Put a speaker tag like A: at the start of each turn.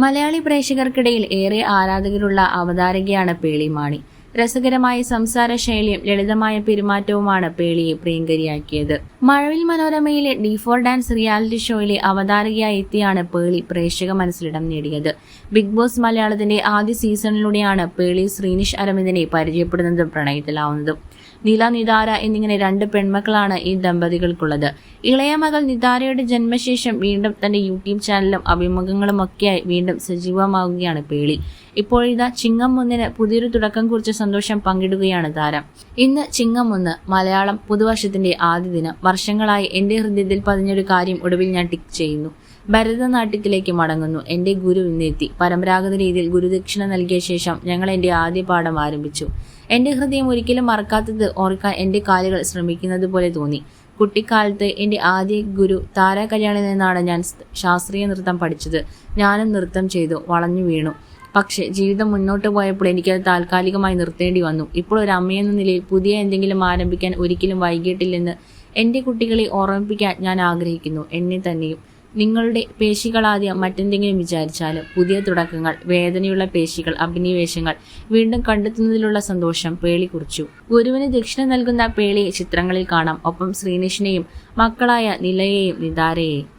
A: മലയാളി പ്രേക്ഷകർക്കിടയിൽ ഏറെ ആരാധകരുള്ള അവതാരകയാണ് പേളി മാണി. രസകരമായ സംസാര ശൈലിയും ലളിതമായ പെരുമാറ്റവുമാണ് പേളിയെ പ്രിയങ്കരിയാക്കിയത്. മഴവിൽ മനോരമയിലെ ഡി ഫോർ ഡാൻസ് റിയാലിറ്റി ഷോയിലെ അവതാരകയായി എത്തിയാണ് പേളി പ്രേക്ഷക മനസ്സിലിടം നേടിയത്. ബിഗ് ബോസ് മലയാളത്തിന്റെ ആദ്യ സീസണിലൂടെയാണ് പേളി ശ്രീനിഷ് അരവിന്ദനെ പരിചയപ്പെടുന്നതും പ്രണയത്തിലാവുന്നതും. നില നിതാര എന്നിങ്ങനെ രണ്ട് പെൺമക്കളാണ് ഈ ദമ്പതികൾക്കുള്ളത്. ഇളയ മകൾ നിതാരയുടെ ജന്മശേഷം വീണ്ടും തന്റെ യൂട്യൂബ് ചാനലും അഭിമുഖങ്ങളും ഒക്കെയായി വീണ്ടും സജീവമാവുകയാണ് പേളി. ഇപ്പോഴിതാ ചിങ്ങം ഒന്നിന് പുതിയൊരു തുടക്കം കുറിച്ച സന്തോഷം പങ്കിടുകയാണ് താരം. ഇന്ന് ചിങ്ങം ഒന്ന് മലയാളം പുതുവർഷത്തിന്റെ ആദ്യ ദിനം. വർഷങ്ങളായി എന്റെ ഹൃദയത്തിൽ പതിഞ്ഞൊരു കാര്യം ഒടുവിൽ ഞാൻ ടിക്ക് ചെയ്യുന്നു. ഭരതനാട്യത്തിലേക്ക് മടങ്ങുന്നു. എന്റെ ഗുരു ഇന്നെത്തി. പരമ്പരാഗത രീതിയിൽ ഗുരുദക്ഷിണ നൽകിയ ശേഷം ഞങ്ങൾ എന്റെ ആദ്യ പാഠം ആരംഭിച്ചു. എന്റെ ഹൃദയം ഒരിക്കലും മറക്കാത്തത് ഓർക്കാൻ എന്റെ കാലുകൾ ശ്രമിക്കുന്നത് പോലെ തോന്നി. കുട്ടിക്കാലത്ത് എന്റെ ആദ്യ ഗുരു താര കല്യാണിൽ നിന്നാണ് ഞാൻ ശാസ്ത്രീയ നൃത്തം പഠിച്ചത്. ഞാനും നൃത്തം ചെയ്തു വളഞ്ഞു വീണു. പക്ഷേ ജീവിതം മുന്നോട്ട് പോയപ്പോൾ എനിക്കത് താൽക്കാലികമായി നിർത്തേണ്ടി വന്നു. ഇപ്പോൾ ഒരു അമ്മയെന്ന നിലയിൽ പുതിയ എന്തെങ്കിലും ആരംഭിക്കാൻ ഒരിക്കലും വൈകിട്ടില്ലെന്ന് എന്റെ കുട്ടികളെ ഓർമ്മിപ്പിക്കാൻ ഞാൻ ആഗ്രഹിക്കുന്നു. എന്നെ തന്നെയും. നിങ്ങളുടെ പേശികളാദ്യം മറ്റെന്തെങ്കിലും വിചാരിച്ചാലും പുതിയ തുടക്കങ്ങൾ വേദനയുള്ള പേശികൾ അഭിനിവേശങ്ങൾ വീണ്ടും കണ്ടെത്തുന്നതിലുള്ള സന്തോഷം പേളി കുറിച്ചു. ഗുരുവിന് ദക്ഷിണ നൽകുന്ന പേളിയെ ചിത്രങ്ങളിൽ കാണാം. ഒപ്പം ശ്രീനിഷിനെയും മക്കളായ നിലയെയും നിതാരയെയും.